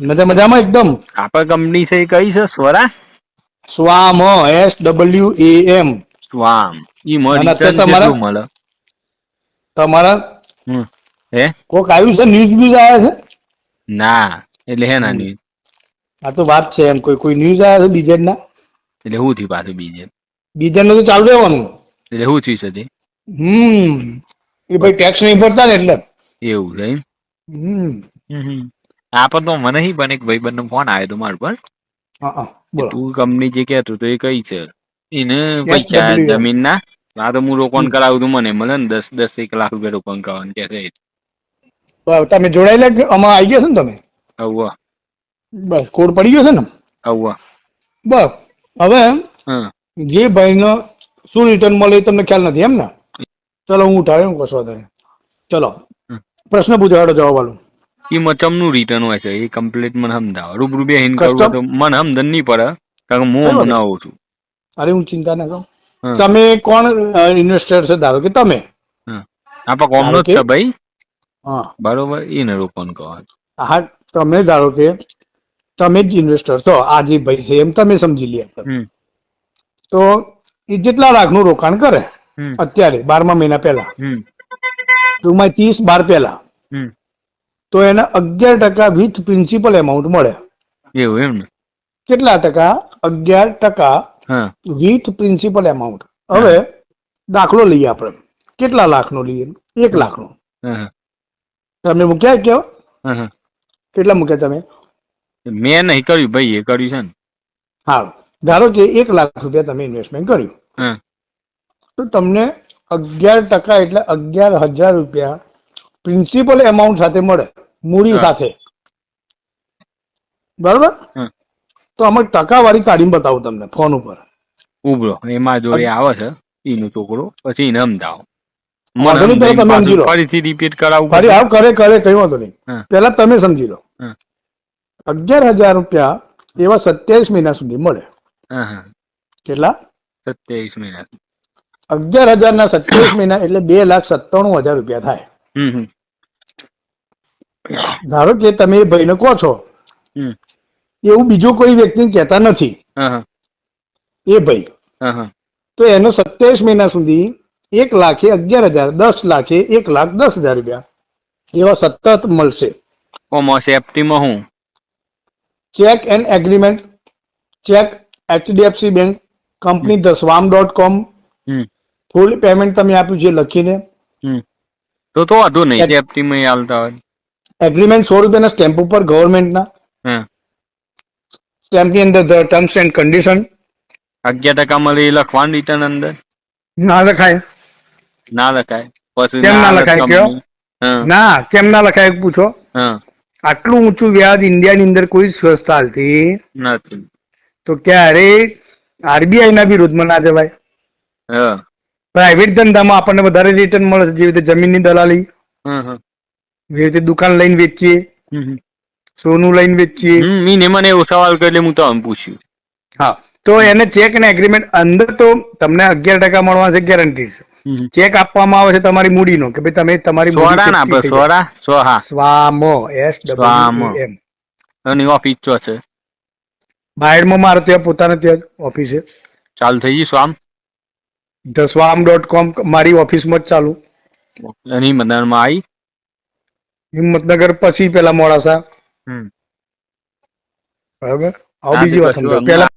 મજા મજામાં એકદમ? આપણા કંપની છે એ કઈ છે? Swara? Swam S W A M swam. ઈ માં અને રિટર્ન અત્યારે તમારા- મળે. તમારા હે? કોક આવ્યું છે? ન્યૂઝ બ્યુઝ આવે છે? ના એટલે હે ના ન્યૂઝ આ તો વાત છે એમ. કોઈ કોઈ ન્યૂઝ આવ્યા છે બીજેડ ના એટલે હું થયું પાછું બીજે બીજેડ? નું તો ચાલુ રહેવાનું. એટલે હું થયું છે તે? હમ. એ ભાઈ ટેક્સ નહીં ભરતા ને એટલે. એવું છે હમ હમ. આપણ તો મને હી બને એક ભાઈ નો ફોન આવ્યો તો મારા પર. તું કંપની જે કહેતો તો એ કઈ છે? એને પૈસા જમીન ના આ તો હું રોકાણ. કરાવું તું મને. મળે ને દસ દસ એક લાખ રૂપિયા રોકાણ કરવાનું કે છે તમે જોડાયેલા આમાં આવી ગયા છો ને તમે? આવવા. બસ કોડ પડી ગયો છે ને? અવ્વા બસ. હવે જે ભાઈનો શું રિટર્ન મળે એ તમને ખ્યાલ નથી એમ ને? ચલો હું ઉઠાડે હું કશો નહીં ચલો. પ્રશ્ન પૂછાડો જવાબ આલું. એ મચમનું રિટર્ન હોય છે એ કમ્પ્લીટ મને સમજાવો. રૂબરૂ બે હિન કરું તો મને સમજણ નહીં પડે કારણ કે હું બનાવું છું. અરે હું ચિંતા ના કરું. તમે કોણ ઇન્વેસ્ટર છે? ધારો કે તમે. આપણા કોમનો જ છે ભાઈ. હા. બરોબર એને રોકાણ કહો હા તમે ધારો કે તમે જ ઇન્વેસ્ટર છો. આ જે ભાઈ છે એમ તમે સમજી લે તો એ જેટલા લાખનું રોકાણ કરે અત્યારે બારમા મહિના પહેલા. ટૂંકમાં ત્રીસ બાર પહેલા. તો એને અગિયાર ટકા વિથ પ્રિન્સિપલ એમાઉન્ટ મળે. એવું એમ ને? કેટલા ટકા? અગિયાર ટકા વિથ પ્રિન્સિપલ એમાઉન્ટ હવે દાખલો લઈએ આપણે. કેટલા લાખનો લઈએ? એક લાખનો. તમે મૂક્યા હા. કેટલા મૂક્યા તમે? મેં નહીં કર્યું ભાઈ એ કર્યું છે ને. હા. ધારો કે એક લાખ રૂપિયા તમે ઇન્વેસ્ટમેન્ટ કર્યું. તો તમને અગિયાર ટકા એટલે અગિયાર હજાર રૂપિયા પ્રિન્સિપલ એમાઉન્ટ સાથે મળે મૂડી સાથે. બરાબર? તો અમે ટકાવારી કાઢીને બતાવું તમને ફોન ઉપર. ઉભરો એમાં જોડે આવે છે એનો છોકરો પછી એને. ફરીથી રિપીટ ફરી આવ કરે કરે કઈ વાંધો નહીં. પેલા તમે સમજી લો. અગિયાર હજાર રૂપિયા એવા સત્યાવીસ મહિના સુધી મળે. કેટલા? સત્યાવીસ મહિના. અગિયાર હજાર ના સત્યાવીસ મહિના એટલે બે લાખ સત્તાણું હજાર રૂપિયા થાય. ધારો કે તમે એ ભાઈને કહો છો એવું બીજો કોઈ વ્યક્તિ કહેતા નથી એ ભાઈ. હા હા. તો એનો સત્યાવીસ મહિના સુધી એક લાખે અગિયાર હજાર દસ લાખે એક લાખ દસ હજાર રૂપિયા એવા સતત મળશે. ઓમાં સેફટીમાં હું? Cheque and agreement cheque HDFC bank company the swarm dot com. Full payment તમે આપ્યું છે લખીને. તો તો વાંધો નહીં સેફટીમાં હાલતા હોય. એગ્રીમેન્ટ સો રૂપિયાના સ્ટેમ્પ ઉપર ગવર્મેન્ટના. સ્ટેમ્પ સ્ટેમ્પની અંદર ટર્મ્સ એન્ડ કન્ડિશન. અગિયાર ટકા મળે લખવાનું રિટર્ન અંદર? ના લખાય. ના લખાય. પછી કેમ ના લખાય. કયો? ના કેમ ના લખાય પૂછો. હા આટલું ઊંચું વ્યાજ ઇન્ડિયાની અંદર કોઈ સંસ્થા હાલતી? નથી. તો ક્યારે? આરબીઆઈ ના વિરોધમાં ના જવાય. હા. પ્રાઇવેટ ધંધામાં આપણને વધારે રિટર્ન મળે છે. જેવી રીતે જમીનની દલાલી જેવી રીતે દુકાન લઈને વેચીએ. સોનું લઈને વેચીએ. મીને મને એવો સવાલ કર્યો હું તો આમ પૂછ્યું. હા તો એને ચેક અને એગ્રીમેન્ટ અંદર તો તમને અગિયાર ટકા મળવા છે ગેરંટી છે. ચેક આપવામાં આવે છે તમારી મૂડીનો કે ભાઈ તમે તમારી સ્વામો એસ સ્વામો. એમ અને ઓફિસ ચો છે? બાયડમાં મારે ત્યાં પોતાને ત્યાં ઓફિસ છે. ચાલુ થઈ ગયું સ્વામ? ધ સ્વામ ડોટ કોમ મારી ઓફિસમાં જ ચાલુ. એની મદદમાં આવી હિંમતનગર પછી પેલા મોડાસા. હમ. બરાબર? આવો બીજી વાત સમજો પેલા